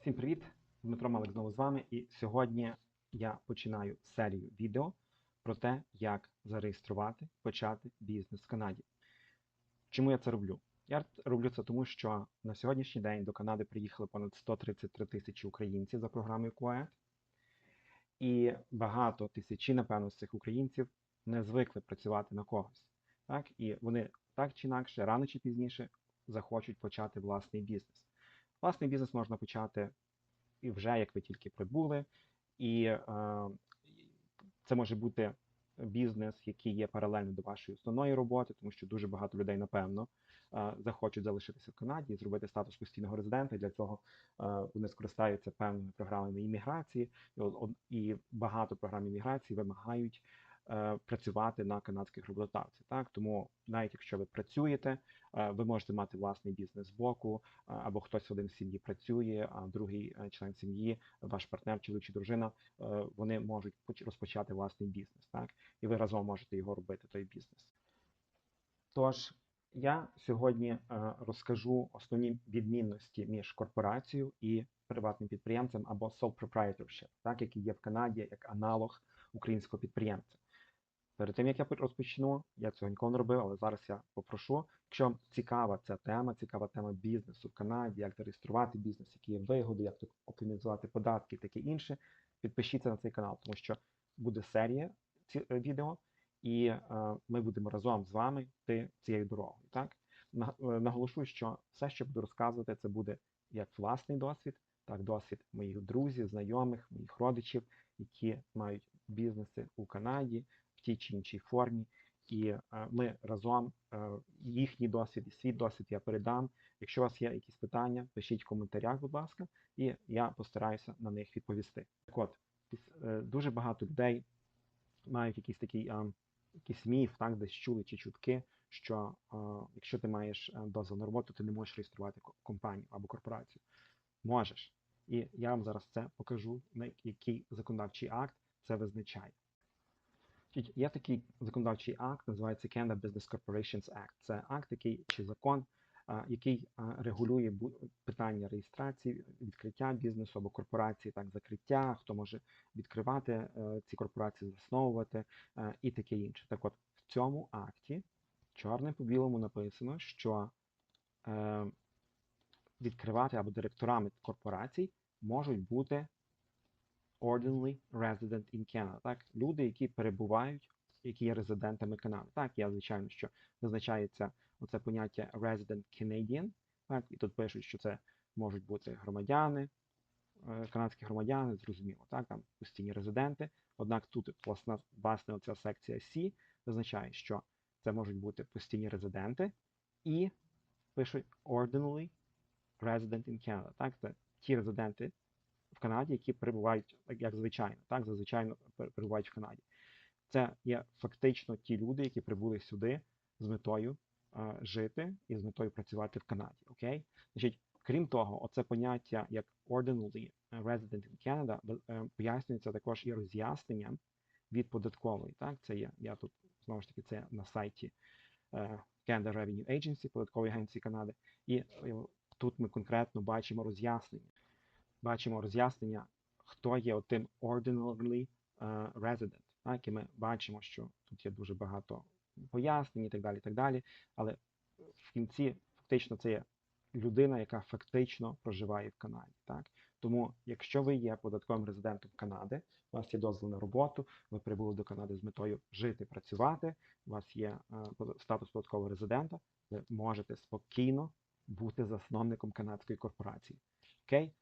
Всім привіт! Дмитро Малик знову з вами. І сьогодні я починаю серію відео про те, як зареєструвати, почати бізнес в Канаді. Чому я це роблю? Я роблю це тому, що на сьогоднішній день до Канади приїхали понад 133 тисячі українців за програмою QUET. І багато тисячі, напевно, з цих українців не звикли працювати на когось. Так? І вони так чи інакше, рано чи пізніше захочуть почати власний бізнес. Власний бізнес можна почати і вже як ви тільки прибули, і е, це може бути бізнес, який є паралельно до вашої основної роботи, тому що дуже багато людей, напевно, е, захочуть залишитися в Канаді і зробити статус постійного резидента. Для цього е, вони скористаються певними програмами імміграції, і, і багато програм імміграції вимагають працювати на канадських роботодавців. Так тому, навіть якщо ви працюєте, е, ви можете мати власний бізнес з боку, або хтось один в сім'ї працює, а другий е, член сім'ї, ваш партнер, чоловік чи дружина, е, вони можуть поч- розпочати власний бізнес, так? І ви разом можете його робити, той бізнес. Тож я сьогодні е, розкажу основні відмінності між корпорацією і приватним підприємцем або sole proprietorship, так, який є в Канаді як аналог українського підприємця. Перед тим як я розпочну, я цього ніколи не робив, але зараз я попрошу. Якщо цікава ця тема, цікава тема бізнесу в Канаді, як зареєструвати бізнес, які є вигоди, як оптимізувати податки, і таке інше, підпишіться на цей канал, тому що буде серія ці е, відео, і е, ми будемо разом з вами йти цією дорогою. Так е, наголошую, що все, що буду розказувати, це буде як власний досвід, так досвід моїх друзів, знайомих, моїх родичів, які мають бізнеси у Канаді тій чи іншій формі. І е, ми разом е, їхній досвід і свій досвід я передам. Якщо у вас є якісь питання, пишіть в коментарях, будь ласка, і я постараюся на них відповісти. Так от, е, дуже багато людей мають якийсь такий якийсь міф, так, десь чули чи чутки, що якщо ти маєш дозвіл на роботу, ти не можеш реєструвати компанію або корпорацію. Можеш. І я вам зараз це покажу, на який законодавчий акт це визначає. Є такий законодавчий акт, називається Canada Business Corporations Act. Це акт, який чи закон, який регулює питання реєстрації, відкриття бізнесу або корпорації, так, закриття, хто може відкривати е, ці корпорації, засновувати е, і таке інше. Так от, в цьому акті чорним по білому написано, що е, відкривати або директорами корпорацій можуть бути ordinary resident in Canada, так? Люди, які перебувають, які є резидентами Канади. Так, я звичайно, що визначається оце поняття resident Canadian, так, і тут пишуть, що це можуть бути громадяни, е, канадські громадяни, зрозуміло, так, там постійні резиденти. Однак тут власне, власне оця секція C визначає, що це можуть бути постійні резиденти і пишуть ordinary resident in Canada. Так, це ті резиденти в Канаді, які перебувають як- звичайно, так, зазвичай пер- перебувають в Канаді. Це є фактично ті люди, які прибули сюди з метою е, жити і з метою працювати в Канаді. Окей? Значить, крім того, оце поняття як ordinary resident in Canada е, пояснюється також і роз'ясненням від податкової. Так, це є, я тут знову ж таки це на сайті е, Canada Revenue Agency, податкової агенції Канади, і тут ми конкретно бачимо роз'яснення. Бачимо роз'яснення, хто є тим ordinarily е, resident. Так, і ми бачимо, що тут є дуже багато пояснень і так далі, і так далі. Але в кінці фактично це є людина, яка фактично проживає в Канаді. Так? Тому, якщо ви є податковим резидентом Канади, у вас є дозвіл на роботу, ви прибули до Канади з метою жити, працювати, у вас є е, статус податкового резидента, ви можете спокійно бути засновником канадської корпорації. Окей?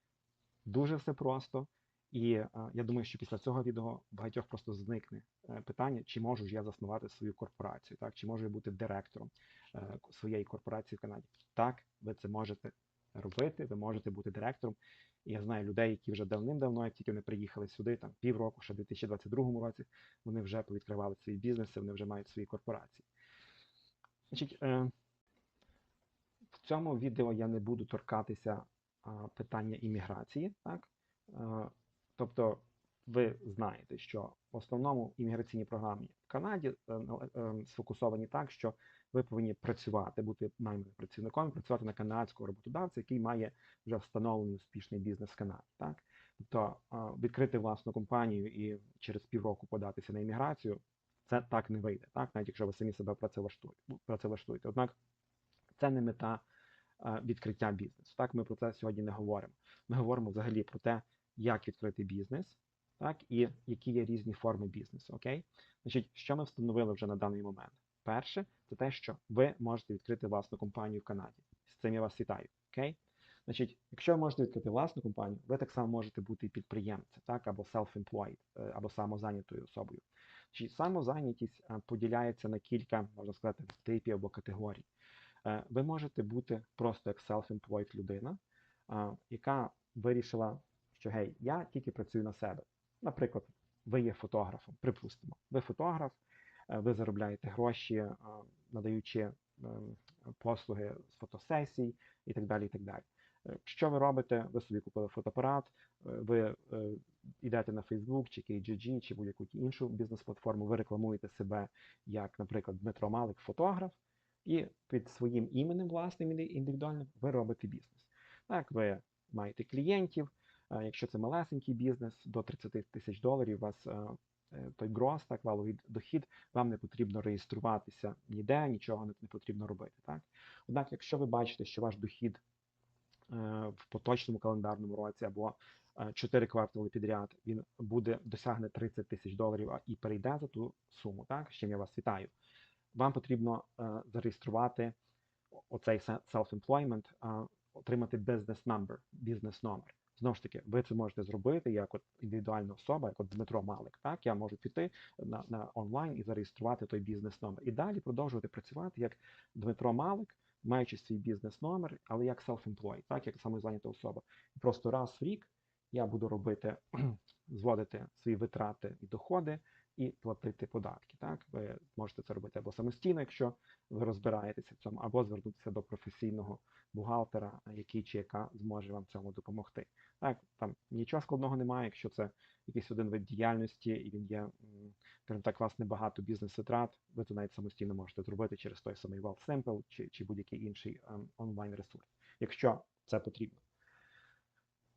Дуже все просто. І е, я думаю, що після цього відео багатьох просто зникне е, питання, чи можу ж я заснувати свою корпорацію, так? чи можу я бути директором е, своєї корпорації в Канаді. Так, ви це можете робити, ви можете бути директором. І я знаю людей, які вже давним-давно, як тільки вони приїхали сюди, там півроку, ще в 2022 році, вони вже повідкривали свої бізнеси, вони вже мають свої корпорації. Значить, в цьому відео я не буду торкатися питання імміграції, так? Е, Тобто ви знаєте, що в основному імміграційні програми в Канаді е, на- е, сфокусовані так, що ви повинні працювати, бути найманим працівником, працювати на канадського роботодавця, який має вже встановлений успішний бізнес в Канаді. Так? Тобто відкрити власну компанію і через півроку податися на імміграцію, це так не вийде, так? навіть якщо ви самі себе працевлаштуєте. Однак це не мета відкриття бізнесу. Так, ми про це сьогодні не говоримо. Ми говоримо взагалі про те, як відкрити бізнес, так, і які є різні форми бізнесу. Окей? Значить, що ми встановили вже на даний момент? Перше, це те, що ви можете відкрити власну компанію в Канаді. З цим я вас вітаю. Окей? Значить, якщо ви можете відкрити власну компанію, ви так само можете бути і підприємцем, так, або self-employed, е, або самозайнятою особою. Значить, самозайнятість поділяється на кілька, можна сказати, типів або категорій. Е, ви можете бути просто як self-employed людина, яка вирішила, що гей, я тільки працюю на себе. Наприклад, ви є фотографом, припустимо, ви фотограф, ви заробляєте гроші, надаючи послуги з фотосесій і так далі. і так далі. Е, що ви робите? Ви собі купили фотоапарат, е, ви е, йдете на Facebook, чи KGG, чи будь-яку іншу бізнес-платформу, ви рекламуєте себе як, наприклад, Дмитро Малик, фотограф, і під своїм іменем власним індивідуальним ви робите бізнес. Так, ви маєте клієнтів. Якщо це малесенький бізнес, до 30 тисяч доларів у вас той гроз, так, валовий дохід, вам не потрібно реєструватися ніде, нічого не потрібно робити. Так? Однак, якщо ви бачите, що ваш дохід Е, в поточному календарному році або 4 е, квартали підряд, він буде досягне 30 тисяч доларів і перейде за ту суму. Так, з чим я вас вітаю. Вам потрібно е, зареєструвати оцей self-employment, отримати business number, бізнес номер. Знову ж таки, ви це можете зробити як от індивідуальна особа, як от Дмитро Малик. Так, я можу піти на на онлайн і зареєструвати той бізнес номер. І далі продовжувати працювати як Дмитро Малик, маючи свій бізнес-номер, але як self-employed, так, як самозайнята особа. І просто раз в рік я буду робити, зводити свої витрати і доходи і платити податки. Так, Ви можете це робити або самостійно, якщо ви розбираєтеся в цьому, або звернутися до професійного бухгалтера, який чи яка зможе вам цьому допомогти. Так, там нічого складного немає, якщо це якийсь один вид діяльності, і він є, скажімо так, власне, багато бізнес-витрат, ви це навіть самостійно можете зробити через той самий Wealth чи чи будь-який інший ем, онлайн-ресурс, якщо це потрібно.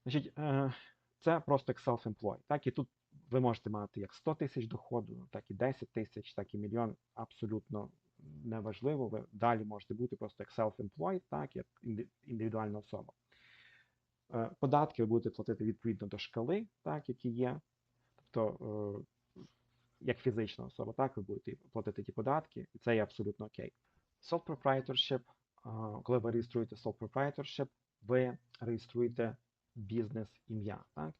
Значить, е, Це просто як self-employed. Так, і тут ви можете мати як 100 тисяч доходу, так і 10 тисяч, так і мільйон. Абсолютно неважливо. Ви далі можете бути просто як self-employed, так, як індивідуальна особа. Е, податки ви будете платити відповідно до шкали, так, які є. Тобто, е, як фізична особа, так, ви будете платити ті податки, і це є абсолютно окей. Sole proprietorship, е, коли ви реєструєте sole proprietorship, ви реєструєте бізнес-ім'я. так.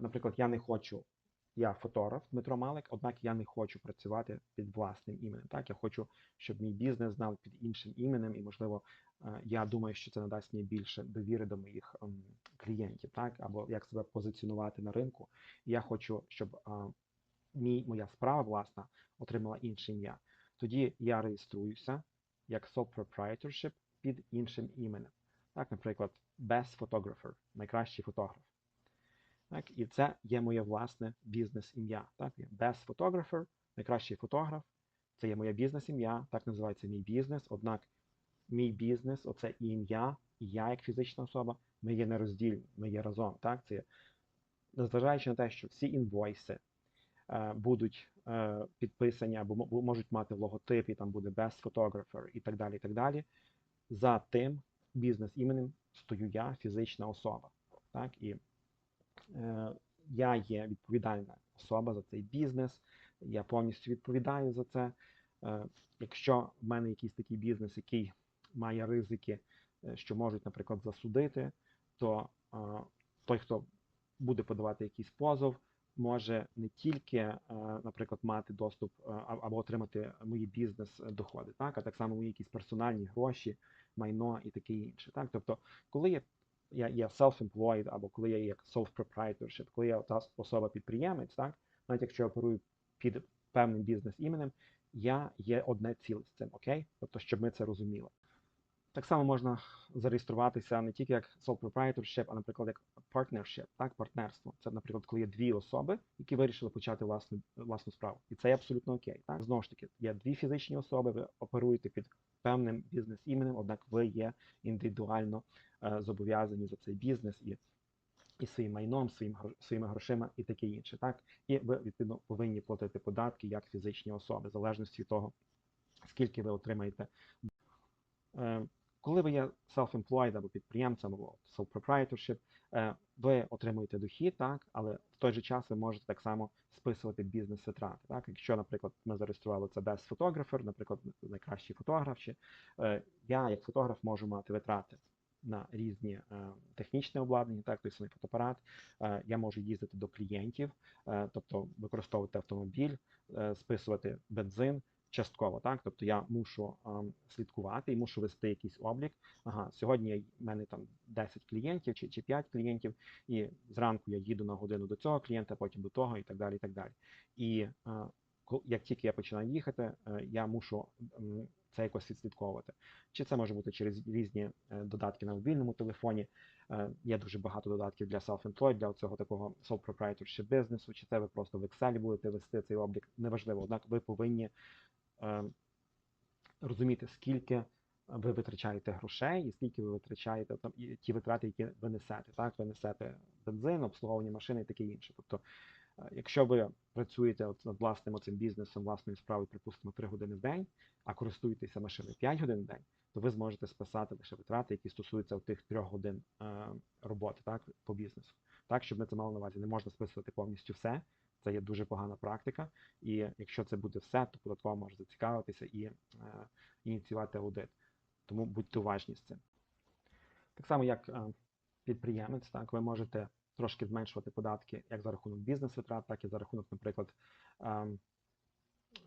Наприклад, я не хочу я фотограф Дмитро Малик, однак я не хочу працювати під власним іменем. Так, я хочу, щоб мій бізнес знав під іншим іменем, і, можливо, е, я думаю, що це надасть мені більше довіри до моїх ем, клієнтів, так, або як себе позиціонувати на ринку. І я хочу, щоб е, мій, моя справа власна отримала інше ім'я. Тоді я реєструюся як sole proprietorship під іншим іменем. Так, наприклад, Best Photographer, найкращий фотограф. Так, І це є моє власне бізнес-ім'я. Так, Best Photographer, найкращий фотограф. Це є моє бізнес-ім'я, так називається мій бізнес. Однак мій бізнес, оце ім'я, і я як фізична особа, ми є нероздільні, ми є разом. Так, це Незважаючи на те, що всі інвойси е, будуть е, підписані або можуть мати логотип, і там буде Best Photographer і так далі. і так далі. За тим бізнес-іменем стою я, фізична особа. Так, і я є відповідальна особа за цей бізнес, я повністю відповідаю за це. Е, якщо в мене якийсь такий бізнес, який має ризики, е, що можуть, наприклад, засудити, то той, хто буде подавати якийсь позов, може не тільки, наприклад, мати доступ або отримати мої бізнес-доходи, так, а так само мої якісь персональні гроші, майно і таке інше. Так? Тобто, коли є я є self-employed, або коли я є self-proprietorship, коли я та особа-підприємець, так, навіть якщо я оперую під певним бізнес-іменем, я є одне ціле з цим, окей? Тобто, щоб ми це розуміли. Так само можна зареєструватися не тільки як sole proprietorship, а, наприклад, як partnership, так, партнерство. Це, наприклад, коли є дві особи, які вирішили почати власну, власну справу. І це є абсолютно окей. Так? Знову ж таки, є дві фізичні особи, ви оперуєте під певним бізнес-іменем, однак ви є індивідуально е, зобов'язані за цей бізнес і, і своїм майном, своїм, своїми грошима і таке інше. Так? І ви, відповідно, повинні платити податки як фізичні особи, в залежності від того, скільки ви отримаєте. Коли ви є self-employed або підприємцем, або sole proprietorship, е, ви отримуєте дохід, так, але в той же час ви можете так само списувати бізнес-витрати. Так? Якщо, наприклад, ми зареєстрували це без фотографер, наприклад, найкращий фотограф, чи е, я як фотограф можу мати витрати на різні е, технічне обладнання, так, той самий фотоапарат, я можу їздити до клієнтів, тобто використовувати автомобіль, списувати бензин, частково, так? Тобто я мушу слідкувати і мушу вести якийсь облік. Ага, сьогодні в мене там 10 клієнтів чи, чи 5 клієнтів, і зранку я їду на годину до цього клієнта, потім до того, і так далі. І так далі. І е, як тільки я починаю їхати, е, я мушу це якось відслідковувати. Чи це може бути через різні е, додатки на мобільному телефоні. Є дуже багато додатків для self-employed, для цього такого sole proprietorship бізнесу, чи це ви просто в Excel будете вести цей облік, неважливо. Однак ви повинні розуміти, скільки ви витрачаєте грошей і скільки ви витрачаєте там і ті витрати, які ви несете. Так, ви несете бензин, обслуговування машини і таке інше. Тобто, е, якщо ви працюєте от над власним оцим бізнесом, власною справою, припустимо, 3 години в день, а користуєтеся машиною 5 годин в день, то ви зможете списати лише витрати, які стосуються тих 3 годин е, роботи так, по бізнесу. Так, щоб ми це мали на увазі, не можна списувати повністю все. Це є дуже погана практика, і якщо це буде все, то податкова може зацікавитися і е, ініціювати аудит. Тому будьте уважні з цим. Так само, як е, підприємець, так, ви можете трошки зменшувати податки як за рахунок бізнес-витрат, так і за рахунок, наприклад, ем,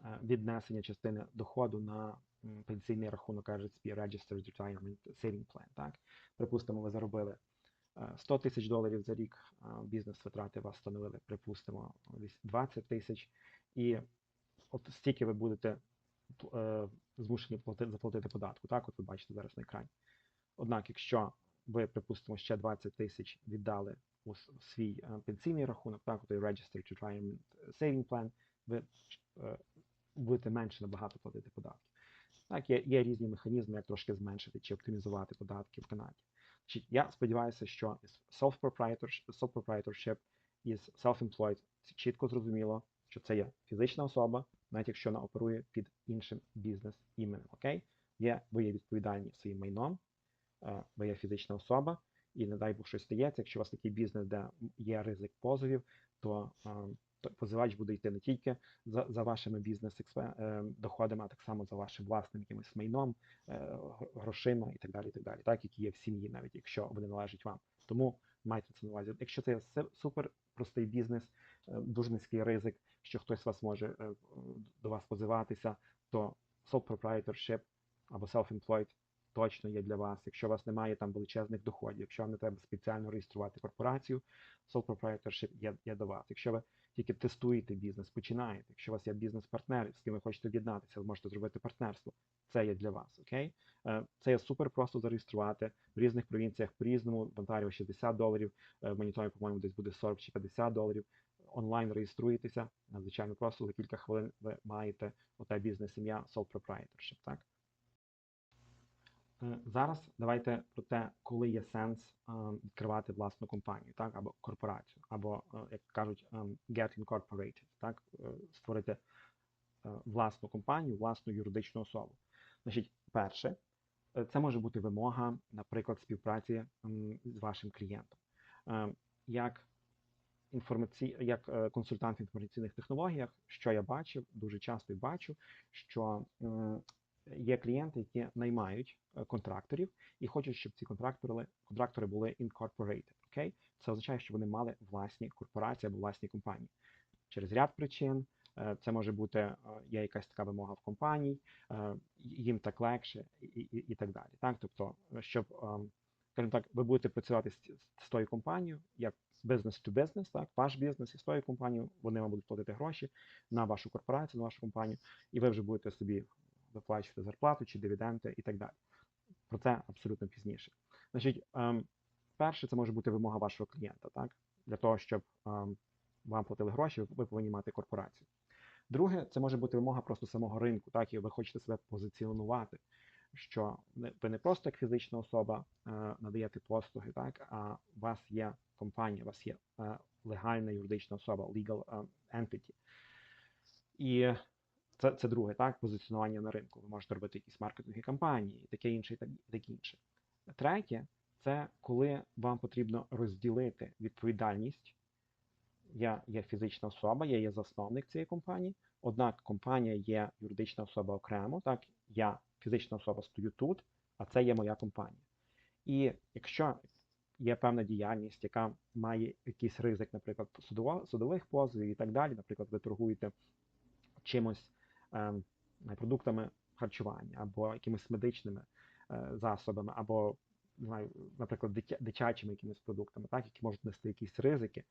е, віднесення частини доходу на пенсійний рахунок RSP, Registered Retirement Saving Plan. Так? Припустимо, ви заробили е, 100 тисяч доларів за рік, бізнес-витрати вас становили, припустимо, 20 тисяч, і от стільки ви будете е, змушені платити, заплатити податку. Так, от ви бачите зараз на екрані. Однак, якщо ви, припустимо, ще 20 тисяч віддали у свій е, пенсійний рахунок, так, той Registered Retirement Saving Plan, ви е, будете менше набагато платити податків. Так, є, є різні механізми, як трошки зменшити чи оптимізувати податки в Канаді. Значить, Я сподіваюся, що self-proprietorship, із self-employed чітко зрозуміло, що це є фізична особа, навіть якщо вона оперує під іншим бізнес-іменем. Окей? Є, ви є відповідальні своїм майном, е, ви є фізична особа, і не дай Бог щось стається. Якщо у вас такий бізнес, де є ризик позовів, то позивач буде йти не тільки за, за вашими бізнес-доходами, а так само за вашим власним якимось майном, е, грошима і так далі, і так далі, так, які є в сім'ї, навіть якщо вони належать вам. Тому майте це на увазі. Якщо це супер простий бізнес, е, дуже низький ризик, що хтось вас може е, до вас позиватися, то sole proprietorship або self-employed точно є для вас. Якщо у вас немає там величезних доходів, якщо вам не треба спеціально реєструвати корпорацію, sole proprietorship є, є до вас. Якщо ви тільки тестуєте бізнес, починаєте, якщо у вас є бізнес-партнери, з ким ви хочете об'єднатися, ви можете зробити партнерство. Це є для вас, окей? Е, Це є супер просто зареєструвати в різних провінціях по-різному. Онтаріо 60 доларів, е, в Манітобі, по-моєму, десь буде 40 чи 50 доларів. Онлайн реєструєтеся, надзвичайно просто за кілька хвилин ви маєте оте бізнес-ім'я sole proprietorship, так? Е, Зараз давайте про те, коли є сенс е, відкривати власну компанію, так, або корпорацію, або, е, як кажуть, е, get incorporated, так, створити власну компанію, власну юридичну особу. Значить, перше, це може бути вимога, наприклад, співпраці з вашим клієнтом. Як інформаці... як консультант в інформаційних технологіях, що я бачив, дуже часто і бачу, що є клієнти, які наймають е, контракторів і хочуть, щоб ці контрактори, контрактори були incorporated. Okay? Це означає, що вони мали власні корпорації або власні компанії. Через ряд причин е, це може бути е, є якась така вимога в компанії, е, їм так легше і, і, і так далі. Так? Тобто, щоб, скажімо так, ви будете працювати з, з тою компанією, як business to business, так, ваш бізнес із тою компанією, вони вам будуть платити гроші на вашу корпорацію, на вашу компанію, і ви вже будете собі виплачувати зарплату чи дивіденди і так далі. Про це абсолютно пізніше. Значить, ем, перше, це може бути вимога вашого клієнта, так? Для того, щоб ем, вам платили гроші, ви повинні мати корпорацію. Друге, це може бути вимога просто самого ринку, так, і ви хочете себе позиціонувати, що ви не просто як фізична особа е, надаєте послуги, так, а у вас є компанія, у вас є е, легальна юридична особа, legal е, entity. І це це друге, так, позиціонування на ринку. Ви можете робити якісь маркетингові кампанії, таке інше, і так, таке інше. Третє, це коли вам потрібно розділити відповідальність. Я є фізична особа, я є засновник цієї компанії, однак компанія є юридична особа окремо. Так, я фізична особа стою тут, а це є моя компанія. І якщо є певна діяльність, яка має якийсь ризик, наприклад, судових позовів і так далі, наприклад, ви торгуєте чимось продуктами харчування або якимись медичними е, засобами, або знаю, наприклад, дитячими якимись продуктами, так, які можуть нести якісь ризики,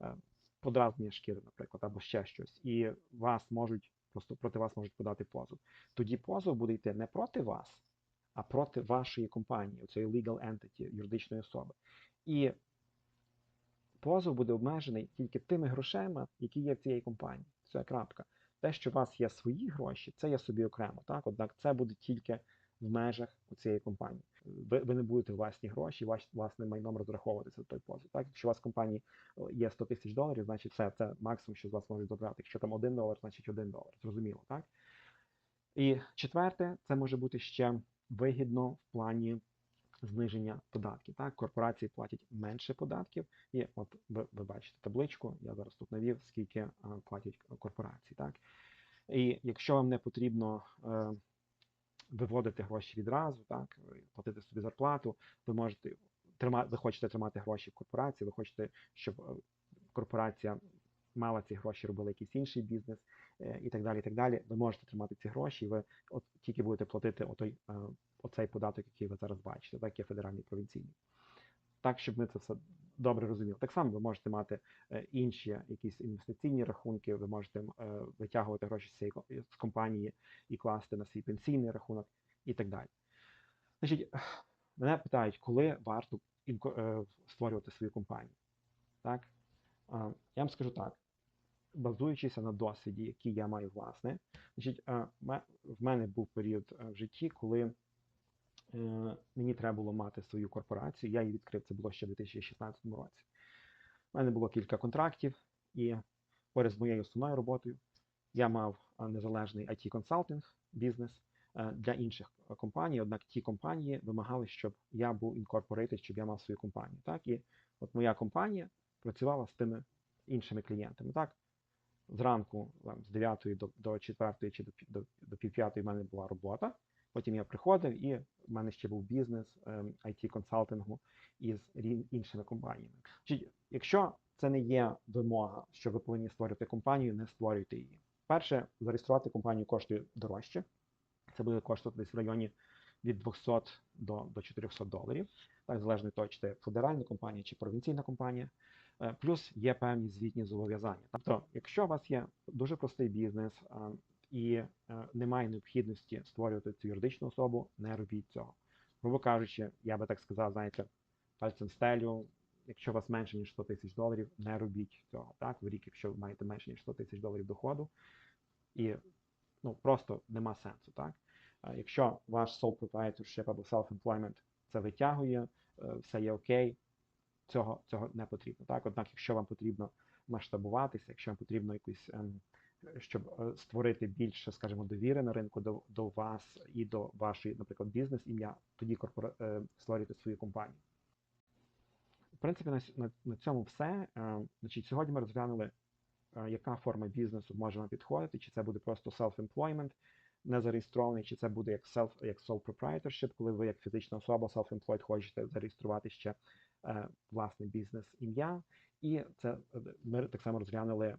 е, подразнення шкіри, наприклад, або ще щось, і вас можуть просто проти вас можуть подати позов. Тоді позов буде йти не проти вас, а проти вашої компанії, цієї legal entity, юридичної особи. І позов буде обмежений тільки тими грошима, які є в цієї компанії. Все, крапка. Те, що у вас є свої гроші, це є собі окремо. Так, однак це буде тільки в межах цієї компанії. Ви ви не будете власні гроші, ваш власним майном розраховуватися той позов. Так, якщо у вас в компанії є 100 тисяч доларів, значить все це максимум, що з вас можуть забрати. Якщо там один долар, значить один долар. Зрозуміло, так? І четверте, це може бути ще вигідно в плані зниження податків. Так, корпорації платять менше податків, і от ви, ви бачите табличку. Я зараз тут навів, скільки а, платять корпорації. Так, і якщо вам не потрібно. Е, виводити гроші відразу, так, платити собі зарплату, ви можете тримати, ви хочете тримати гроші в корпорації, ви хочете, щоб е, корпорація мала ці гроші, робила якийсь інший бізнес е, і так далі. і так далі. Ви можете тримати ці гроші, і ви от тільки будете платити отой, е, оцей податок, який ви зараз бачите, так, є федеральний провінційний. Так, щоб ми це все добре розуміли. Так само ви можете мати інші якісь інвестиційні рахунки, ви можете витягувати гроші з цієї з компанії і класти на свій пенсійний рахунок і так далі. Значить, мене питають, коли варто створювати свою компанію. Так? Я вам скажу так, базуючись на досвіді, який я маю власне, значить, в мене був період в житті, коли Е, мені треба було мати свою корпорацію. Я її відкрив, це було ще в 2016 році. У мене було кілька контрактів, і поряд з моєю основною роботою я мав незалежний it консалтинг бізнес е, для інших компаній. Однак ті компанії вимагали, щоб я був incorporated, щоб я мав свою компанію. Так, І от моя компанія працювала з тими іншими клієнтами. Так, Зранку з 9 до до 4 чи до, до, до пів 5 в мене була робота. Потім я приходив, і в мене ще був бізнес it ем, консалтингу із іншими компаніями. Якщо це не є вимога, що ви повинні створити компанію, не створюйте її. Перше, зареєструвати компанію коштує дорожче. Це буде коштувати десь в районі від 200 до до 400 доларів, так залежно від того, чи це федеральна компанія чи провінційна компанія. Е, плюс є певні звітні зобов'язання. Тобто, якщо у вас є дуже простий бізнес, ем, і е, немає необхідності створювати цю юридичну особу, не робіть цього. Грубо кажучи, я би так сказав, знаєте, пальцем стелю, якщо у вас менше, ніж 100 тисяч доларів, не робіть цього. Так, в рік, якщо ви маєте менше, ніж 100 тисяч доларів доходу, і ну, просто нема сенсу. так. Якщо ваш sole proprietorship або self-employment це витягує, е, все є окей, цього цього не потрібно. Так, Однак, якщо вам потрібно масштабуватися, якщо вам потрібно якусь ем, щоб е, створити більше, скажімо, довіри на ринку до до вас і до вашої, наприклад, бізнес-ім'я, тоді корпора... Е, створюйте свою компанію. В принципі, на, на, на цьому все. Е, значить, Сьогодні ми розглянули, яка форма бізнесу може вам підходити, чи це буде просто self-employment, не зареєстрований, чи це буде як self, як sole proprietorship, коли ви як фізична особа self-employed хочете зареєструвати ще власне бізнес-ім'я. І це ми так само розглянули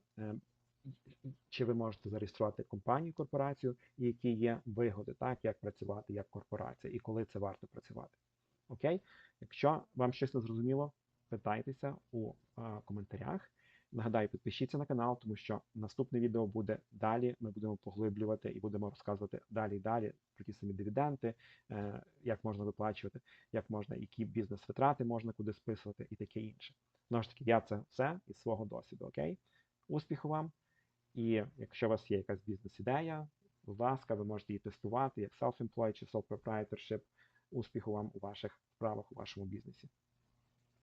чи ви можете зареєструвати компанію, корпорацію, і які є вигоди, так, як працювати як корпорація і коли це варто працювати. Окей? Якщо вам щось не зрозуміло, питайтеся у коментарях. Нагадаю, підпишіться на канал, тому що наступне відео буде далі. Ми будемо поглиблювати і будемо розказувати далі і далі про ті самі дивіденди, е, як можна виплачувати, як можна, які бізнес-витрати можна куди списувати і таке інше. Знову ж таки, я це все із свого досвіду. Окей? Успіху вам! І якщо у вас є якась бізнес-ідея, будь ласка, ви можете її тестувати як self-employed чи sole proprietorship. Успіху вам у ваших справах у вашому бізнесі.